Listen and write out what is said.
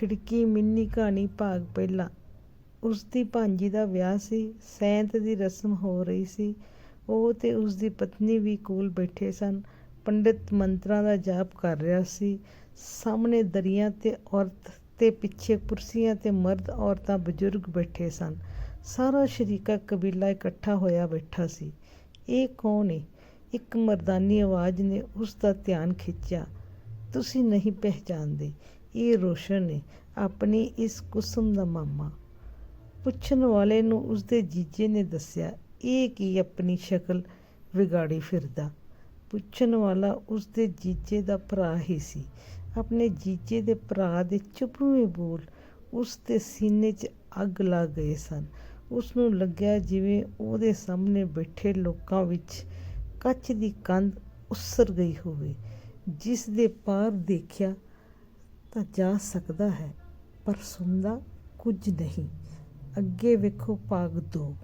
ਖਿੜਕੀ ਮਿੰਨੀ ਕਹਾਣੀ ਭਾਗ ਪਹਿਲਾ। ਉਸ ਦੀ ਭਾਂਜੀ ਦਾ ਵਿਆਹ ਸੀ, ਸੈਂਤ ਦੀ ਰਸਮ ਹੋ ਰਹੀ ਸੀ। ਉਹ ਤੇ ਉਸ ਦੀ ਪਤਨੀ ਵੀ ਕੋਲ ਬੈਠੇ ਸਨ। ਪੰਡਿਤ ਮੰਤਰਾਂ ਦਾ ਜਾਪ ਕਰ ਰਿਹਾ ਸੀ। ਸਾਹਮਣੇ ਦਰੀਆਂ ਤੇ ਔਰਤ ਤੇ ਪਿੱਛੇ ਕੁਰਸੀਆਂ ਤੇ ਮਰਦ ਔਰਤਾਂ ਬਜ਼ੁਰਗ ਬੈਠੇ ਸਨ। ਸਾਰਾ ਸ਼ਰੀਕਾ ਕਬੀਲਾ ਇਕੱਠਾ ਹੋਇਆ ਬੈਠਾ ਸੀ। ਇਹ ਕੌਣ ਏ? ਇੱਕ ਮਰਦਾਨੀ ਆਵਾਜ਼ ਨੇ ਉਸ ਦਾ ਧਿਆਨ ਖਿੱਚਿਆ। ਤੁਸੀਂ ਨਹੀਂ ਪਹਿਚਾਨਦੇ ਇਹ ਰੋਸ਼ਨ ਨੇ ਆਪਣੀ ਇਸ ਕੁਸਮ ਦਾ ਮਾਮਾ। ਪੁੱਛਣ ਵਾਲੇ ਨੂੰ ਉਸਦੇ ਜੀਜੇ ਨੇ ਦੱਸਿਆ, ਇਹ ਕੀ ਆਪਣੀ ਸ਼ਕਲ ਵਿਗਾੜੀ ਫਿਰਦਾ? ਪੁੱਛਣ ਵਾਲਾ ਉਸਦੇ ਜੀਜੇ ਦਾ ਭਰਾ ਹੀ ਸੀ। ਆਪਣੇ ਜੀਜੇ ਦੇ ਭਰਾ ਦੇ ਚੁਭਵੇਂ ਬੋਲ ਉਸ ਦੇ ਸੀਨੇ 'ਚ ਅੱਗ ਲੱਗ ਗਏ ਸਨ। ਉਸ ਨੂੰ ਲੱਗਿਆ ਜਿਵੇਂ ਉਹਦੇ ਸਾਹਮਣੇ ਬੈਠੇ ਲੋਕਾਂ ਵਿੱਚ ਕੱਚ ਦੀ ਕੰਧ ਉਸਰ ਗਈ ਹੋਵੇ। ਜਿਸ ਦੇ ਪਾਰ ਦੇਖਿਆ ਤਾਂ ਜਾ ਸਕਦਾ ਹੈ ਪਰ ਸੁਣਦਾ ਕੁਝ ਨਹੀਂ। ਅੱਗੇ ਵੇਖੋ ਭਾਗ ਦੋ।